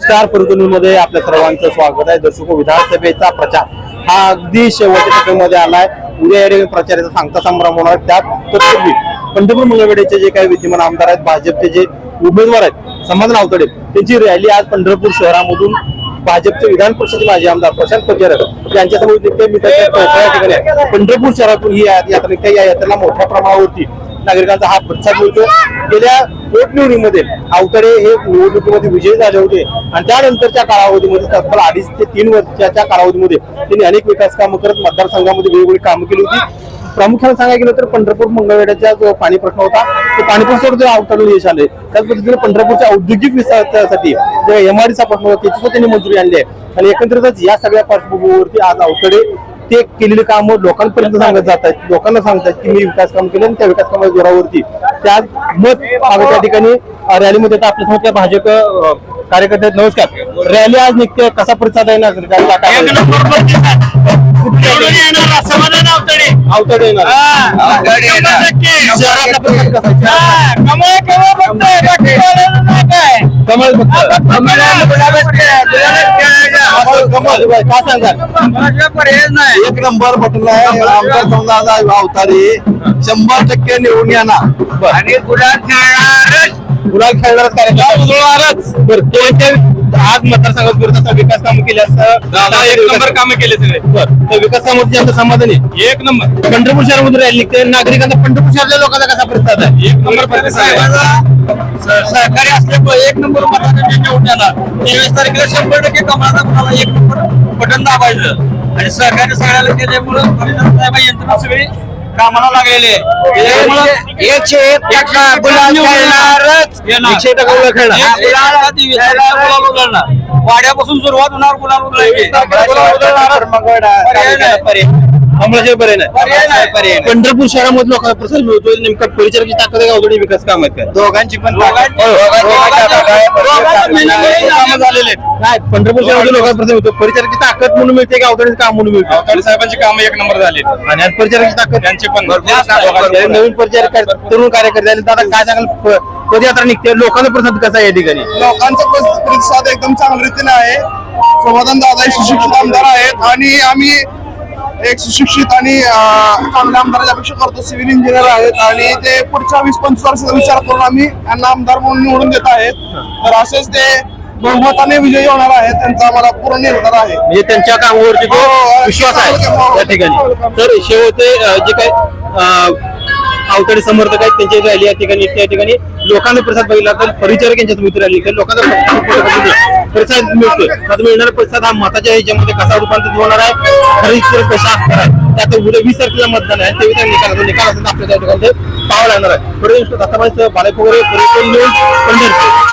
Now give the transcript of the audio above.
नमस्कारमध्ये आपल्या सर्वांचं स्वागत आहे. दर्शको विधानसभेचा प्रचार हा अगदी शेवटच्या टप्प्यामध्ये आलाय. उद्या या प्रचाराचा सांगता संभ्रम होणार त्यात तत्पूर्वी पंढरपूर मंगळवेढ्याचे जे काही विद्यमान आमदार आहेत भाजपचे जे उमेदवार आहेत समाधान आवतडे त्यांची रॅली आज पंढरपूर शहरामधून भाजपचे विधान परिषदेचे माजी आमदार प्रशांत पजेरकर यांच्यासमोर निघते मी ठिकाणी आहे. पंढरपूर शहरातून ही यात्रा निघते या यात्रेला मोठ्या प्रमाणावरती नागरिकांचा हा प्रतिसाद मिळतो. गेल्या पोटनिवडणुकीमध्ये अवतडे हे निवडणुकीमध्ये विजयी झाले होते. आणि त्यानंतरच्या कालावधीमध्ये तब्बल अडीच ते तीन वर्षाच्या कालावधीमध्ये त्यांनी अनेक विकास कामं करत मतदारसंघामध्ये वेगवेगळी कामं केली होती. प्रामुख्याने सांगायला गेलं तर पंढरपूर मंगळवेड्याचा जो पाणी प्रश्न होता तो पाणी प्रश्नावर अवतडून यश आले त्याच पद्धतीने पंढरपूरच्या औद्योगिक विस्तारासाठी जो एमआरडीचा प्रश्न होता त्याची त्यांनी मंजुरी आणली आहे. आणि एकंदरीतच या सगळ्या पार्श्वभूमीवरती आज अवतडे ते केलेली कामं लोकांपर्यंत सांगत जात आहेत लोकांना सांगतात की मी विकास काम केलं आणि त्या विकास कामाच्या जोरावरती. त्या मत आम्ही त्या ठिकाणी रॅलीमध्ये. आपल्यासमोर त्या भाजप कार्यकर्ते नमस्कार. रॅली आज निघते. कसा प्रतिसाद आहे नागरिकांचा येणार. फक्त. कमळ. काय सांगाल? एक नंबर बटन आहे आमचा समजा अवतारी शंभर टक्के निवडून येणार आणि गुलाल खेळणारच. कार्यक्रम बरं ते ते आज मतदारसंघात विरोधाचा विकास काम केले असं एक नंबर कामं केले सगळे. तर विकास कामावरती आमचं समाधान आहे? एक नंबर. पंढरपूर शहरामध्ये रॅली निघते. नागरिकांचा पंढरपूर शहरातल्या लोकांचा कसा प्रतिसाद आहे? एक नंबर प्रतिसाद सहकारी असल्यामुळे एक नंबर तेवीस तारखेला शंभर टक्के कमळाचा कुणाला एक नंबर बटन दाबायचं. आणि सहकारी सगळ्याला केल्यामुळे यंत्रणा सगळी कामाला लागलेले. एकशे एक टक्का गुलाल खेळणारच एकशे टक्का गुलाल खेळणार. गुलाल दिवस आहे, गुलाल उधळणार. वाड्यापासून सुरुवात होणार गुलाल उधळायची पर्याय. पंढरपूर शहरामध्ये लोकांना प्रतिसाद मिळतोय नेमका परिचारकी ताकद आहे का? अवघड विकास काम आहेत काय दोघांची पण झालेले. नाही पंढरपूर शहरामध्ये लोकांना प्रतिसाद मिळतो परिचारकी ताकद म्हणून मिळते का? अवघड काम म्हणून मिळते? साहेबांची कामं एक नंबर झाली. आणि आज परिचारकी ताकद? त्यांचे पण हे नवीन परिचार तरुण कार्यकर्ते आले. दादा काय सांगाल? पदयात्रा निघते. लोकांना प्रतिसाद कसा आहे या ठिकाणी? लोकांचा प्रति- प्रतिसाद एकदम चांगल्या रीतीने आहे. समाधान दादा सुशिक्षित आमदार आहेत. आणि आम्ही एक सुशिक्षित आणि चांगल्या आमदाराची अपेक्षा करतो. सिव्हिल इंजिनियर आहेत आणि ते पुढच्या वीस पंचवीस वर्षाचा विचार करून आम्ही यांना आमदार म्हणून निवडून देत आहेत. तर असेच ते बहुमताने विजयी होणार आहेत त्यांचा आम्हाला पूर्ण निर्धार आहे. म्हणजे त्यांच्या कामावरती तो हो, विश्वास आहे या ठिकाणी. तर शेवटे अं, जे काही अवतडे समर्थक आहेत त्यांची रॅली या ठिकाणी त्या ठिकाणी लोकांना प्रतिसाद बघितला तर परिचारक यांच्यात मित्र रॅली लोकांना प्रतिसाद- प्रतिसाद मिळतोय. आता मिळणारा प्रतिसाद हा मताच्या ह्याच्यामध्ये कसा रूपांतरित होणार आहे? खरी कशा असणार आहे? त्यात उद्या वीस तारखेला मतदान आहे. तेवीस निकाल निकाल असेल आपल्या त्या ठिकाणी ते पाहावं लागणार आहे. थोडे दत्ताबाई बाळापूर पंढरपूर.